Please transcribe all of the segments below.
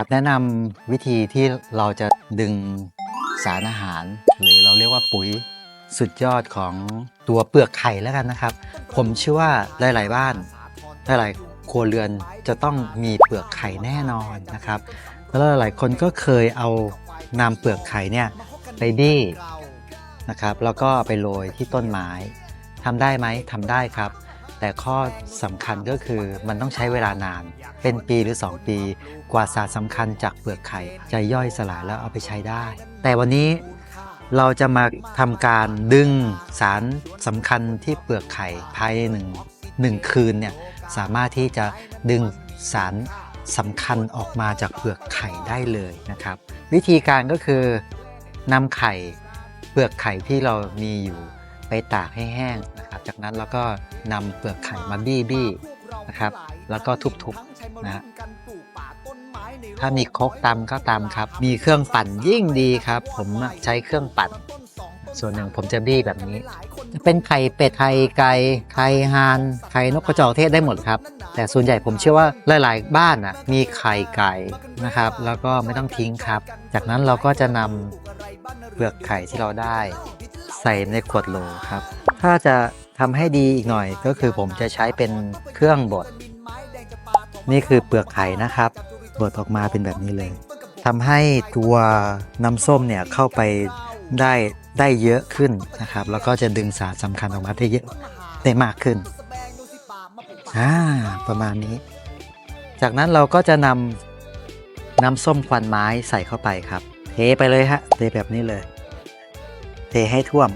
ครับแนะนำวิธีที่เราจะดึงสารอาหาร หรือเราเรียกว่าปุ๋ยสุดยอดของตัวเปลือกไข่แล้วกันนะครับ ผมเชื่อว่าหลาย ๆ บ้านหลายๆครัวเรือนจะต้องมีเปลือกไข่แน่นอนนะครับ แล้วหลายๆคนก็เคยเอานำเปลือกไข่เนี่ยไปบี้นะครับ แล้วก็ไปโรยที่ต้นไม้ทำได้ไหมทำได้ครับ แต่ข้อสำคัญก็คือมันต้องใช้เวลานาน เป็นปีหรือ 2 ปี กว่าสารสำคัญจากเปลือกไข่จะย่อยสลายแล้วเอาไปใช้ได้ แต่วันนี้เราจะมาทำการดึงสารสำคัญที่เปลือกไข่ภายในหนึ่งหนึ่งคืนเนี่ยสามารถที่จะดึงสารสำคัญออกมาจากเปลือกไข่ได้เลยนะครับ วิธีการก็คือนำไข่เปลือกไข่ที่เรามีอยู่ไปตากให้แห้ง จากนั้นเราก็นำเปลือกไข่มาบี้บี้นะครับ แล้วก็ทุบๆนะฮะถ้ามีโคกตำก็ตำครับ มีเครื่องปั่นยิ่งดีครับ ผมใช้เครื่องปั่น ส่วนหนึ่งผมจะบี้แบบนี้เป็นไข่เป็ดไข่ไก่ไข่ห่านไข่นกกระจอกเทศได้หมดครับ แต่ส่วนใหญ่ผมเชื่อว่าหลาย ๆ บ้านอะมีไข่ไก่นะครับ แล้วก็ไม่ต้องทิ้งครับ จากนั้นเราก็จะนำเปลือกไข่ที่เราได้ ใส่ในขวดโหลครับ ถ้าจะ ทำให้ดีอีกหน่อยก็คือผมจะใช้เป็นเครื่องบด นี่คือเปลือกไข่นะครับบดออกมาเป็นแบบนี้เลยทำให้ตัวน้ำส้มเนี่ยเข้าไปได้ได้เยอะขึ้นนะครับ แล้วก็จะดึงสารสำคัญออกมาได้เยอะได้มากขึ้นอ่าประมาณนี้ จากนั้นเราก็จะนำน้ำส้มควันไม้ใส่เข้าไปครับ เทไปเลยฮะเทแบบนี้เลย เทให้ท่วม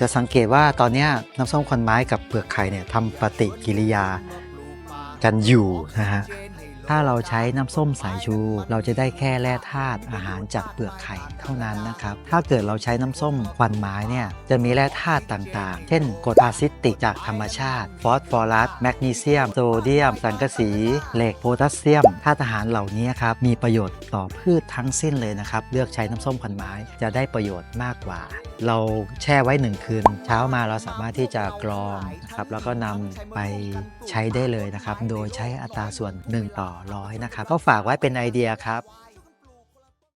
จะสังเกตว่าตอนนี้น้ำส้มควันไม้กับเปลือกไข่เนี่ยทำปฏิกิริยากันอยู่นะฮะถ้าเราใช้น้ำส้มสายชู เราจะได้แค่แร่ธาตุอาหารจากเปลือกไข่เท่านั้นนะครับ ถ้าเกิดเราใช้น้ำส้มควันไม้เนี่ยจะมีแร่ธาตุต่างๆ เช่นกรดอะซิติกจากธรรมชาติ ฟอสฟอรัส แมกนีเซียม โซเดียม สังกะสี เหล็ก โพแทสเซียมธาตุอาหารเหล่านี้ครับมีประโยชน์ต่อพืชทั้งสิ้นเลยนะครับ เลือกใช้น้ำส้มควันไม้จะได้ประโยชน์มากกว่าเราแช่ไว้หนึ่งคืน เช้ามาเราสามารถที่จะกรองนะครับแล้วก็นำไปใช้ได้เลยนะครับ โดยใช้อัตราส่วน 1 ต่อร้อยนะครับ ก็ฝากไว้เป็นไอเดียครับ